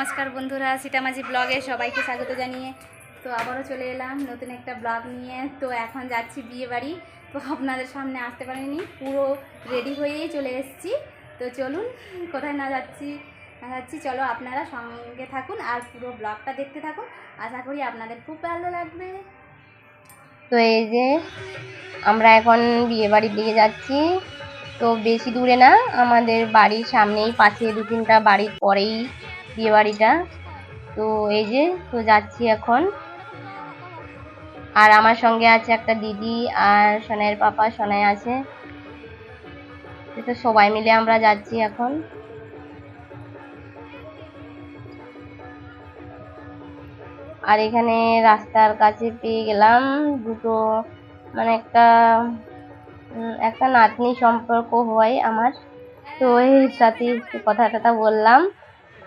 নমস্কার বন্ধুরা, সীতামাঝি ব্লগে সবাইকে স্বাগত জানিয়ে তো আবারও চলে এলাম নতুন একটা ব্লগ নিয়ে। তো এখন যাচ্ছি বিয়ে বাড়ি, তো আপনাদের সামনে আসতে পারিনি, পুরো রেডি হয়েই চলে এসেছি। তো চলুন, কোথায় না যাচ্ছি না যাচ্ছি, চলো আপনারা সঙ্গে থাকুন আর পুরো ব্লগটা দেখতে থাকুন। আশা করি আপনাদের খুব ভালো লাগবে। তো এই যে, আমরা এখন বিয়ে বাড়ির দিকে যাচ্ছি। তো বেশি দূরে না, আমাদের বাড়ির সামনেই পাশে দু তিনটা বাড়ির পরেই বিয়ে বাড়িটা তো এই যে, তো যাচ্ছি এখন। আর আমার সঙ্গে আছে একটা দিদি আর সোনাইয়ের পাপা, সোনাই আছে। তো সবাই মিলে আমরা যাচ্ছি এখন। আর এখানে রাস্তার কাছে পেয়ে গেলাম দুটো মানে একটা একটা নাতনি সম্পর্ক হয় আমার। তো এর সাথে কথা টথা বললাম।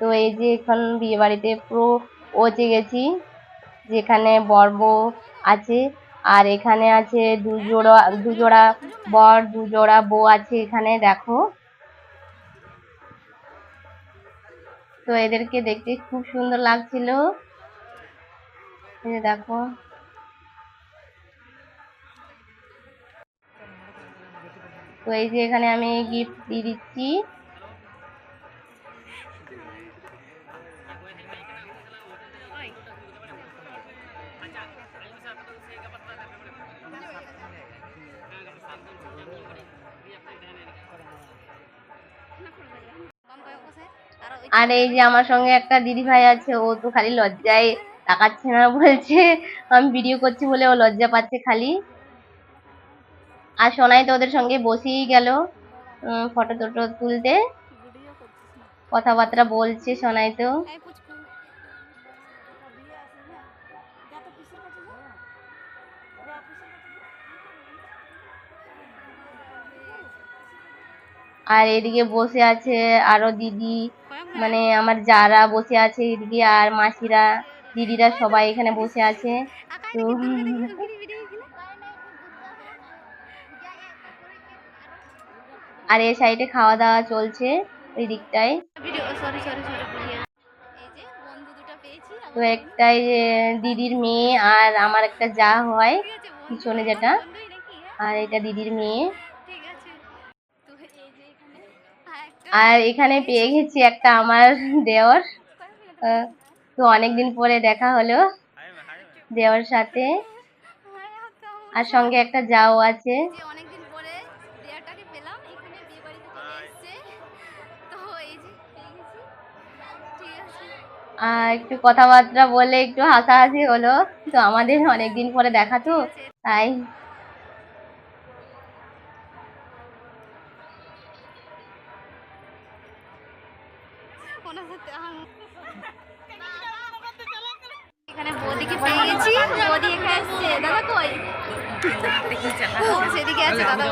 তো এই যে এখন বিয়ে বাড়িতে পুরো পৌঁছে গেছি, যেখানে বর বউ আছে, আর এখানে আছে দুজোড়া দুজোড়া বর, দুজোড়া বউ আছে এখানে, দেখো। তো এদেরকে দেখতে খুব সুন্দর লাগছিল। দেখো। তো এই যে এখানে আমি গিফট দিয়ে দিচ্ছি। আর এই যে আমার সঙ্গে একটা দিদি ভাই আছে ও তো খালি লজ্জায় তাকাচ্ছে না বলছে আমি ভিডিও করছি বলে ও লজ্জা পাচ্ছে খালি। আর সোনাই তো ওদের সঙ্গে বসেই গেল ফটো টটো তুলতে। কথাবার্তা বলছে সোনাই তো। আর এদিকে বসে আছে আরও দিদি। মানে আমার যারা বসে আছে এদিকে আর মাসিরা, দিদিরা সবাই এখানে বসে আছে। তো আর এই সাইডে খাওয়া দাওয়া চলছে ওই দিকটায়। তো একটাই দিদির মেয়ে আর আমার একটা যা হয়, পিছনে যেটা। আর এটা দিদির মেয়ে ঠিক আছে তো এই যে এখানে আরেকটা আর এখানে পেয়ে গেছি একটা আমার দেওর। তো অনেকদিন পরে দেখা হলো দেওর সাথে। আর সঙ্গে একটা যাও আছে। অনেকদিন পরে দেয়ারটাকে পেলাম এখানে বিয়ে বাড়িতে চলে এসেছে। তো এই যে ঠিক আছে। আর একটু কথাবার্তা বলে একটু হাসাহাসি হলো। তো আমাদের অনেকদিন পরে দেখা তো তাই।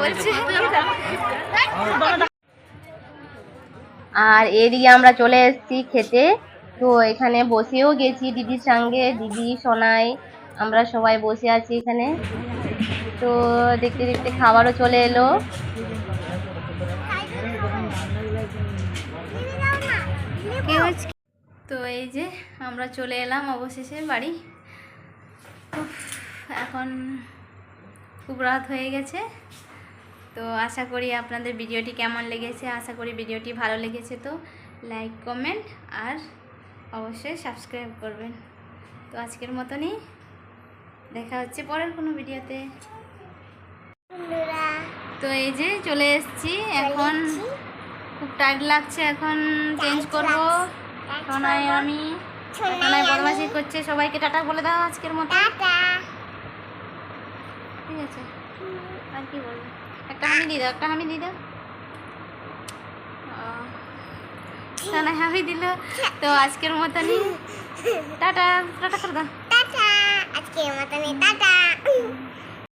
বলছে। আর এদিকে আমরা চলে এসেছি খেতে। তো এখানে বসেও গেছি দিদির সঙ্গে। দিদি, সোনাই, আমরা সবাই বসে আছি এখানে। তো দেখতে দেখতে খাবারও চলে এলো। কি হয়েছে? তো এই যে আমরা চলে এলাম অবশেষে বাড়ি। এখন খুব রাত হয়ে গেছে। তো আশা করি আপনাদের ভিডিওটি কেমন লেগেছে? আশা করি ভিডিওটি ভালো লেগেছে তো। লাইক কমেন্ট আর অবশ্যই সাবস্ক্রাইব করবেন। তো আজকের মতনই দেখা হচ্ছে পরের কোনো ভিডিওতে। তো এই যে চলে এসেছি এখন। খুব টাইট লাগছে এখন চেঞ্জ করব। সোনাই আমি সোনাই বদমাশি করছে। সবাইকে টাটা বলে দাও আজকের মতো। ঠিক আছে। আর কি বলব? একটা হামি দিয়ে দাও একটা হামি দিয়ে দাও। সোনাই হামি দিল। তো আজকের মতনই। টাটা টাটা করে দাও। টাটা। আজকে মতনই। টাটা।